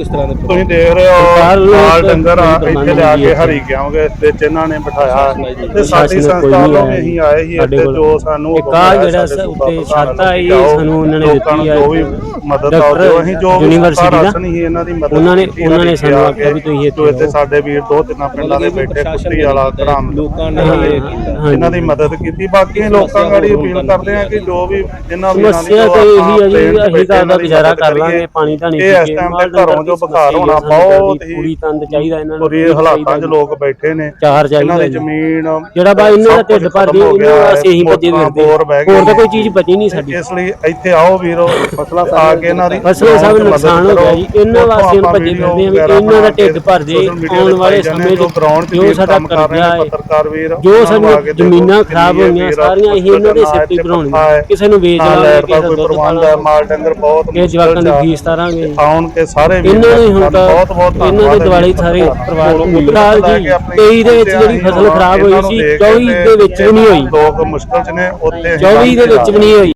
ਕਿਸ ਤਰ੍ਹਾਂ ਦੇ ਤੁਸੀਂ ਦੇਖ ਰਹੇ ਹੋ ਇੱਕ ਡੰਗਰ ਆ ਇੱਥੇ ਲਿਆ ਕੇ ਹੈ। ਹਰੀ ਗਿਆਓਗੇ ਵਿੱਚ ਇਹਨਾਂ ਨੇ ਬਿਠਾਇਆ ਤੇ ਸਾਡੀ ਕੋਈ ਸੰਸਥਾ ਆਇਆ ਅਸੀਂ ਆਏ ਸੀ ਇੱਥੇ। ਜੋ ਸਾਨੂੰ ਇੱਕ ਆਇਆ ਜਿਹੜਾ ਉੱਤੇ ਛੱਤ ਆਈ ਸਾਨੂੰ ਉਹਨਾਂ ਨੇ ਦਿੱਤੀ ਆ ਜੋ ਵੀ ਮਦਦ ਆ ਦਿਓ ਅਸੀਂ ਜੋ ਯੂਨੀਵਰਸਿਟੀ ਦਾ। ਹੀ ਇਹਨਾਂ ਦੀ ਮਦਦ ਉਹਨਾਂ ਨੇ- ਉਹਨਾਂ ਨੇ ਸਾਨੂੰ ਆਖਿਆ ਕੇ, ਵੀ ਤੁਸੀਂ ਇੱਥੇ ਇੱਥੇ। ਸਾਡੇ ਵੀਰ ਦੋ ਤਿੰਨਾਂ ਪਿੰਡਾਂ ਦੇ ਬੈਠੇ ਕੁੱਤੀ ਵਾਲਾ ਘਰਾਮ ਲੋਕਾਂ ਨੇ ਹਾਂ, ਹਾਂ। ਇਹਨਾਂ ਦੀ ਮਦਦ ਕੀਤੀ ਬਾਕੀ ਲੋਕਾਂ ਗਾੜੀ ਅਪੀਲ ਕਰਦੇ ਆ ਕਿ ਜੋ ਵੀ ਇਹਨਾਂ ਵੀਰਾਂ ਦੀ ਸਮੱਸਿਆ ਤੇ ਇਹੀ ਹੈ ਜੀ ਅਸੀਂ ਤਾਂ ਇਹਨਾਂ ਦੀ ਗੁਜ਼ਾਰਾ ਮਦਦ ਕਰ ਲਾਂਗੇ। ਪਾਣੀ ਤਾਂ ਨਹੀਂ ਇਹ ਇਸ ਟਾਈਮ ਤੇ ਘਰੋਂ ਜੋ ਬੁਖਾਰ ਹੋਣਾ ਬਹੁਤ ਹੀ ਪੂਰੀ ਤੰਦ ਚਾਹੀਦਾ ਇਹਨਾਂ ਨੂੰ ਬੁਰੀ ਹਾਲਾਤਾਂ 'ਚ ਲੋਕ ਬੈਠੇ ਨੇ ਚਾਰ ਇਹਨਾਂ ਚਾਹੀਦਾ ਦੀ। ਜ਼ਮੀਨ ਜਿਹੜਾ ਬਾ ਇਹਨਾਂ ਦਾ ਢਿੱਡ ਭਰ ਜੇ ਇਹਨਾਂ ਹੈ, ਵਾਸਤੇ ਇਹੀ ਭੱਜੇ ਫਿਰਦੇ ਬਹਿ ਗਏ ਹੋਰ ਤਾਂ ਨੇ। ਕੋਈ ਚੀਜ਼ ਬਚੀ ਨਹੀਂ ਸਾਡੀ ਇਸ ਲਈ ਇੱਥੇ ਆਓ ਵੀਰੋ ਫਸਲਾਂ ਆ ਕੇ ਇਹਨਾਂ ਦੀ ਫਸਲਾਂ ਸਭ ਨੁਕਸਾਨ ਹੋ। ਗਿਆ ਜੀ ਇਹਨਾਂ ਵਾਸਤੇ ਆਪਾਂ ਭੱਜੇ ਫਿਰਦੇ ਆ ਵੀ ਇਹਨਾਂ ਦਾ ਢਿੱਡ ਭਰ ਜੇ ਆਉਣ ਵਾਲੇ ਸਮੇਂ ਚ ਜੋ ਸਾਡਾ ਕੰਮ ਕਰ ਰਹੇ ਕਰਜ਼ਾ ਨੇ ਹੈ ਪੱਤਰਕਾਰ ਵੀਰ ਜੋ ਨੂੰ ਦੇਖੋ ਜ਼ਮੀਨਾਂ ਖਰਾਬ ਹੋਈਆਂ ਸਾਰੀਆਂ ਅਸੀਂ ਇਹਨਾਂ ਦੇ ਸਿਰ ਤੇ ਬਣਾਉਣੀਆਂ ਕਿਸੇ ਨੂੰ ਵੇਚ ਨਾ ਲਾਂਗੇ ਦਾ ਕਿਸੇ ਕੋਈ ਦਾ ਦੁੱਧ ਹੈ ਮਾਲ ਡੰਗਰ ਬਹੁਤ ਇਹ ਜਵਾਕਾਂ ਦੀ ਫੀਸ ਤਾਰਾਂਗੇ ਆਉਣ ਕੇ ਸਾਰੇ ਵੀਰ ਇਹਨਾਂ ਨੇ ਹੁਣ ਤਾਂ ਬਹੁਤ ਬਹੁਤ ਇਹਨਾਂ ਦੇ ਦਿਵਾਲੀ ਸਾਰੇ ਪਰਿਵਾਰ ਨੂੰ ਮਿਲਦਾ ਜੀ 23 ਦੇ ਵਿੱਚ ਜਿਹੜੀ ਫਸਲ ਖਰਾਬ ਹੋਈ ਸੀ 24 ਦੇ ਵਿੱਚ ਵੀ ਨਹੀਂ ਹੋਈ। ਲੋਕ ਮੁਸ਼ਕਲ 'ਚ ਨੇ ਉੱਥੇ 24 ਦੇ ਵਿੱਚ ਵੀ ਨਹੀਂ ਹੋਈ।